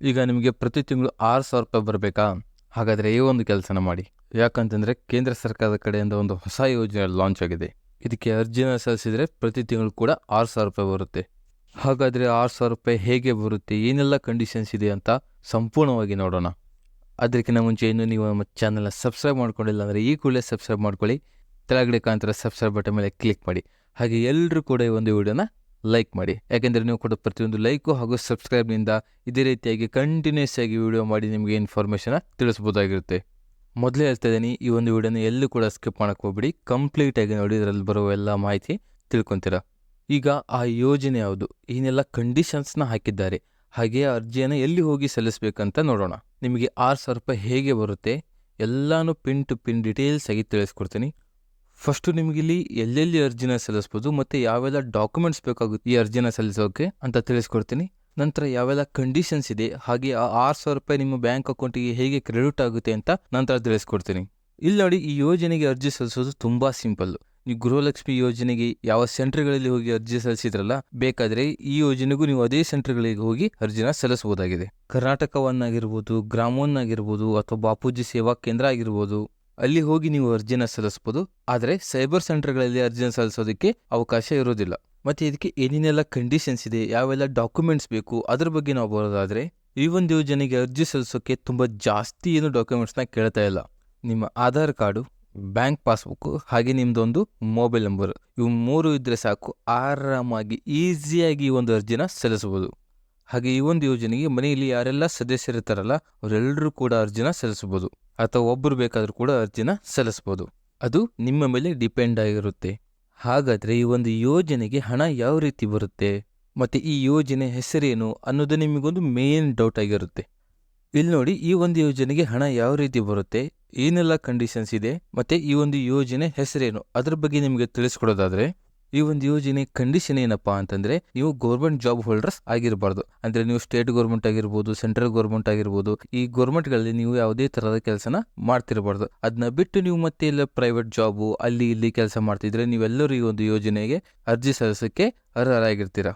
ಈಗ ನಿಮಗೆ ಪ್ರತಿ ತಿಂಗಳು ಆರು ಸಾವಿರ ರೂಪಾಯಿ ಬರಬೇಕಾ? ಹಾಗಾದರೆ ಈ ಒಂದು ಕೆಲಸನ ಮಾಡಿ. ಯಾಕಂತಂದರೆ ಕೇಂದ್ರ ಸರ್ಕಾರದ ಕಡೆಯಿಂದ ಒಂದು ಹೊಸ ಯೋಜನೆ ಲಾಂಚ್ ಆಗಿದೆ. ಇದಕ್ಕೆ ಅರ್ಜಿನ ಸಲ್ಲಿಸಿದರೆ ಪ್ರತಿ ತಿಂಗಳು ಕೂಡ ಆರು ಸಾವಿರ ರೂಪಾಯಿ ಬರುತ್ತೆ. ಹಾಗಾದರೆ ಆರು ಸಾವಿರ ರೂಪಾಯಿ ಹೇಗೆ ಬರುತ್ತೆ? ಏನೆಲ್ಲ ಕಂಡೀಷನ್ಸ್ ಇದೆ ಅಂತ ಸಂಪೂರ್ಣವಾಗಿ ನೋಡೋಣ. ಅದಕ್ಕಿಂತ ಮುಂಚೆ ಇನ್ನೂ ನೀವು ನಮ್ಮ ಚಾನಲ್ನ ಸಬ್ಸ್ಕ್ರೈಬ್ ಮಾಡ್ಕೊಂಡಿಲ್ಲ ಅಂದರೆ ಈ ಕೂಡಲೇ ಸಬ್ಸ್ಕ್ರೈಬ್ ಮಾಡ್ಕೊಳ್ಳಿ. ಕೆಳಗಡೆ ಕಾಂತರ ಸಬ್ಸ್ಕ್ರೈಬ್ ಬಟನ್ ಮೇಲೆ ಕ್ಲಿಕ್ ಮಾಡಿ. ಹಾಗೆ ಎಲ್ಲರೂ ಕೂಡ ಈ ಒಂದು ವಿಡಿಯೋನ ಲೈಕ್ ಮಾಡಿ. ಯಾಕೆಂದರೆ ನೀವು ಕೊಡೋ ಪ್ರತಿಯೊಂದು ಲೈಕು ಹಾಗೂ ಸಬ್ಸ್ಕ್ರೈಬ್ನಿಂದ ಇದೇ ರೀತಿಯಾಗಿ ಕಂಟಿನ್ಯೂಸ್ ಆಗಿ ವಿಡಿಯೋ ಮಾಡಿ ನಿಮಗೆ ಇನ್ಫಾರ್ಮೇಷನ ತಿಳಿಸ್ಬೋದಾಗಿರುತ್ತೆ ಮೊದಲೇ ಹೇಳ್ತಾ ಇದ್ದೀನಿ, ಈ ಒಂದು ವಿಡಿಯೋನ ಎಲ್ಲೂ ಕೂಡ ಸ್ಕಿಪ್ ಮಾಡೋಕ್ಕೆ ಹೋಗ್ಬಿಡಿ. ಕಂಪ್ಲೀಟಾಗಿ ನೋಡಿ, ಇದರಲ್ಲಿ ಬರುವ ಎಲ್ಲ ಮಾಹಿತಿ ತಿಳ್ಕೊತೀರಾ. ಈಗ ಆ ಯೋಜನೆ ಯಾವುದು? ಏನೆಲ್ಲ ಕಂಡೀಷನ್ಸ್ನ ಹಾಕಿದ್ದಾರೆ? ಹಾಗೆ ಅರ್ಜಿಯನ್ನು ಎಲ್ಲಿ ಹೋಗಿ ಸಲ್ಲಿಸಬೇಕಂತ ನೋಡೋಣ. ನಿಮಗೆ ಆರು ಸಾವಿರ ರೂಪಾಯಿ ಹೇಗೆ ಬರುತ್ತೆ? ಎಲ್ಲಾನು ಪಿನ್ ಟು ಪಿನ್ ಡೀಟೇಲ್ಸ್ ಆಗಿ ತಿಳಿಸ್ಕೊಡ್ತೀನಿ. ಫಸ್ಟು ನಿಮಗೆ ಇಲ್ಲಿ ಎಲ್ಲೆಲ್ಲಿ ಅರ್ಜಿನ ಸಲ್ಲಿಸ್ಬೋದು ಮತ್ತು ಯಾವೆಲ್ಲ ಡಾಕ್ಯುಮೆಂಟ್ಸ್ ಬೇಕಾಗುತ್ತೆ ಈ ಅರ್ಜಿನ ಸಲ್ಲಿಸೋಕೆ ಅಂತ ತಿಳಿಸ್ಕೊಡ್ತೀನಿ. ನಂತರ ಯಾವೆಲ್ಲ ಕಂಡೀಷನ್ಸ್ ಇದೆ, ಹಾಗೆ ಆ ಆರು ಸಾವಿರ ರೂಪಾಯಿ ನಿಮ್ಮ ಬ್ಯಾಂಕ್ ಅಕೌಂಟಿಗೆ ಹೇಗೆ ಕ್ರೆಡಿಟ್ ಆಗುತ್ತೆ ಅಂತ ನಂತರ ತಿಳಿಸ್ಕೊಡ್ತೀನಿ. ಇಲ್ಲಿ ನೋಡಿ ಈ ಯೋಜನೆಗೆ ಅರ್ಜಿ ಸಲ್ಲಿಸೋದು ತುಂಬ ಸಿಂಪಲ್ ನೀವು ಗೃಹಲಕ್ಷ್ಮಿ ಯೋಜನೆಗೆ ಯಾವ ಸೆಂಟರ್ಗಳಲ್ಲಿ ಹೋಗಿ ಅರ್ಜಿ ಸಲ್ಲಿಸಿದ್ರಲ್ಲ, ಬೇಕಾದರೆ ಈ ಯೋಜನೆಗೂ ನೀವು ಅದೇ ಸೆಂಟರ್ಗಳಿಗೆ ಹೋಗಿ ಅರ್ಜಿನ ಸಲ್ಲಿಸಬಹುದಾಗಿದೆ. ಕರ್ನಾಟಕವನ್ನಾಗಿರ್ಬೋದು ಗ್ರಾಮವನ್ನಾಗಿರ್ಬೋದು ಅಥವಾ ಬಾಪೂಜಿ ಸೇವಾ ಕೇಂದ್ರ ಆಗಿರ್ಬೋದು ಅಲ್ಲಿ ಹೋಗಿ ನೀವು ಅರ್ಜಿನ ಸಲ್ಲಿಸ್ಬೋದು. ಆದರೆ ಸೈಬರ್ ಸೆಂಟರ್ಗಳಲ್ಲಿ ಅರ್ಜಿನ ಸಲ್ಲಿಸೋದಕ್ಕೆ ಅವಕಾಶ ಇರೋದಿಲ್ಲ. ಮತ್ತೆ ಇದಕ್ಕೆ ಏನೇನೆಲ್ಲ ಕಂಡೀಷನ್ಸ್ ಇದೆ, ಯಾವೆಲ್ಲ ಡಾಕ್ಯುಮೆಂಟ್ಸ್ ಬೇಕು, ಅದ್ರ ಬಗ್ಗೆ ನಾವು ಬರೋದಾದ್ರೆ, ಈ ಒಂದು ಯೋಜನೆಗೆ ಅರ್ಜಿ ಸಲ್ಲಿಸೋಕೆ ತುಂಬ ಜಾಸ್ತಿ ಏನು ಡಾಕ್ಯುಮೆಂಟ್ಸ್ನ ಕೇಳ್ತಾ ಇಲ್ಲ. ನಿಮ್ಮ ಆಧಾರ್ ಕಾರ್ಡು, ಬ್ಯಾಂಕ್ ಪಾಸ್ಬುಕ್ಕು, ಹಾಗೆ ನಿಮ್ಮದೊಂದು ಮೊಬೈಲ್ ನಂಬರ್, ಇವು ಮೂರು ಇದ್ದರೆ ಸಾಕು. ಆರಾಮಾಗಿ, ಈಸಿಯಾಗಿ ಈ ಒಂದು ಅರ್ಜಿನ ಸಲ್ಲಿಸ್ಬೋದು. ಹಾಗೆ ಈ ಒಂದು ಯೋಜನೆಗೆ ಮನೆಯಲ್ಲಿ ಯಾರೆಲ್ಲ ಸದಸ್ಯರಿರ್ತಾರಲ್ಲ ಅವರೆಲ್ಲರೂ ಕೂಡ ಅರ್ಜಿನ ಸಲ್ಲಿಸ್ಬೋದು. ಅಥವಾ ಒಬ್ಬರು ಬೇಕಾದರೂ ಕೂಡ ಅರ್ಜಿನ ಸಲ್ಲಿಸ್ಬೋದು. ಅದು ನಿಮ್ಮ ಮೇಲೆ ಡಿಪೆಂಡ್ ಆಗಿರುತ್ತೆ. ಹಾಗಾದರೆ ಈ ಒಂದು ಯೋಜನೆಗೆ ಹಣ ಯಾವ ರೀತಿ ಬರುತ್ತೆ? ಮತ್ತು ಈ ಯೋಜನೆ ಹೆಸರೇನು ಅನ್ನೋದು ನಿಮಗೊಂದು ಮೇನ್ ಡೌಟ್ ಆಗಿರುತ್ತೆ. ಇಲ್ಲಿ ನೋಡಿ, ಈ ಒಂದು ಯೋಜನೆಗೆ ಹಣ ಯಾವ ರೀತಿ ಬರುತ್ತೆ? ಏನೆಲ್ಲ ಕಂಡೀಷನ್ಸ್ ಇದೆ? ಮತ್ತು ಈ ಒಂದು ಯೋಜನೆ ಹೆಸರೇನು? ಅದರ ಬಗ್ಗೆ ನಿಮಗೆ ತಿಳಿಸ್ಕೊಡೋದಾದ್ರೆ ಈ ಒಂದು ಯೋಜನೆ ಕಂಡೀಷನ್ ಏನಪ್ಪಾ ಅಂತಂದ್ರೆ ನೀವು ಗೌರ್ಮೆಂಟ್ ಜಾಬ್ ಹೋಲ್ಡರ್ಸ್ ಆಗಿರಬಾರ್ದು. ಅಂದ್ರೆ ನೀವು ಸ್ಟೇಟ್ ಗೌರ್ಮೆಂಟ್ ಆಗಿರ್ಬೋದು ಸೆಂಟ್ರಲ್ ಗೌರ್ಮೆಂಟ್ ಆಗಿರ್ಬೋದು, ಈ ಗೌರ್ಮೆಂಟ್ಗಳಲ್ಲಿ ನೀವು ಯಾವುದೇ ತರಹದ ಕೆಲಸನ ಮಾಡ್ತಿರಬಾರ್ದು. ಅದನ್ನ ಬಿಟ್ಟು ನೀವು ಮತ್ತೆ ಇಲ್ಲ ಪ್ರೈವೇಟ್ ಜಾಬು ಅಲ್ಲಿ ಇಲ್ಲಿ ಕೆಲಸ ಮಾಡ್ತಿದ್ರೆ ನೀವೆಲ್ಲರೂ ಈ ಒಂದು ಯೋಜನೆಗೆ ಅರ್ಜಿ ಸಲ್ಲಿಸೋಕ್ಕೆ ಅರ್ಹರಾಗಿರ್ತೀರಾ.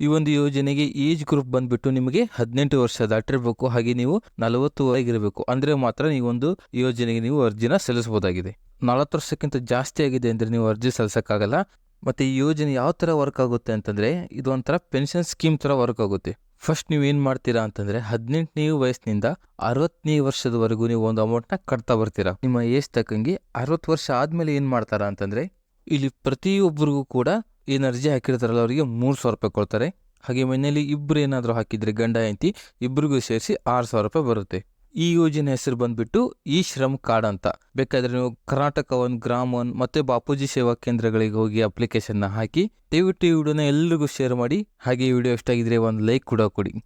ಈ ಒಂದು ಯೋಜನೆಗೆ ಏಜ್ ಗ್ರೂಪ್ ಬಂದ್ಬಿಟ್ಟು ನಿಮಗೆ ಹದಿನೆಂಟು ವರ್ಷ ದಾಟಿರಬೇಕು. ಹಾಗೆ ನೀವು ನಲವತ್ತು ಆಗಿರಬೇಕು. ಅಂದ್ರೆ ಮಾತ್ರ ಈ ಒಂದು ಯೋಜನೆಗೆ ನೀವು ಅರ್ಜಿನ ಸಲ್ಲಿಸಬಹುದಾಗಿದೆ. ನಲವತ್ತು ವರ್ಷಕ್ಕಿಂತ ಜಾಸ್ತಿ ಆಗಿದೆ ಅಂದ್ರೆ ನೀವು ಅರ್ಜಿ ಸಲ್ಲಿಸಕ್ಕಾಗಲ್ಲ. ಮತ್ತೆ ಈ ಯೋಜನೆ ಯಾವ ಥರ ವರ್ಕ್ ಆಗುತ್ತೆ ಅಂತಂದ್ರೆ, ಇದು ಒಂಥರ ಪೆನ್ಷನ್ ಸ್ಕೀಮ್ ಥರ ವರ್ಕ್ ಆಗುತ್ತೆ. ಫಸ್ಟ್ ನೀವು ಏನು ಮಾಡ್ತೀರಾ ಅಂತಂದ್ರೆ, ಹದಿನೆಂಟನೇ ವಯಸ್ಸಿನಿಂದ ಅರವತ್ತನೇ ವರ್ಷದವರೆಗೂ ನೀವು ಒಂದು ಅಮೌಂಟ್ನ ಕಟ್ತಾ ಬರ್ತೀರಾ. ನಿಮ್ಮ ಏಜ್ ತಕ್ಕಂಗೆ ಅರವತ್ತು ವರ್ಷ ಆದಮೇಲೆ ಏನು ಮಾಡ್ತಾರಾ ಅಂತಂದ್ರೆ, ಇಲ್ಲಿ ಪ್ರತಿಯೊಬ್ಬರಿಗೂ ಕೂಡ ಏನು ಅರ್ಜಿ ಹಾಕಿರ್ತಾರಲ್ಲ, ಅವರಿಗೆ ಮೂರು ಸಾವಿರ ರೂಪಾಯಿ ಕೊಡ್ತಾರೆ. ಹಾಗೆ ಮನೆಯಲ್ಲಿ ಇಬ್ಬರು ಏನಾದರೂ ಹಾಕಿದ್ರೆ ಗಂಡ, ಹೆಂಡತಿ ಇಬ್ಬರಿಗೂ ಸೇರಿಸಿ ಆರು ಸಾವಿರ ರೂಪಾಯಿ ಬರುತ್ತೆ. ಈ ಯೋಜನೆ ಹೆಸರು ಬಂದ್ಬಿಟ್ಟು ಈ ಶ್ರಮ್ ಕಾರ್ಡ್ ಅಂತ. ಬೇಕಾದ್ರೆ ನೀವು ಕರ್ನಾಟಕ ಒನ್ ಗ್ರಾಮ್ ಒನ್ ಮತ್ತೆ ಬಾಪೂಜಿ ಸೇವಾ ಕೇಂದ್ರಗಳಿಗೆ ಹೋಗಿ ಅಪ್ಲಿಕೇಶನ್ ಹಾಕಿ, ದಯವಿಟ್ಟು ಈ ವಿಡಿಯೋನ ಎಲ್ರಿಗೂ ಶೇರ್ ಮಾಡಿ. ಹಾಗೆ ಈ ವಿಡಿಯೋ ಇಷ್ಟ ಆಗಿದ್ರೆ ಒಂದು ಲೈಕ್ ಕೂಡ ಕೊಡಿ.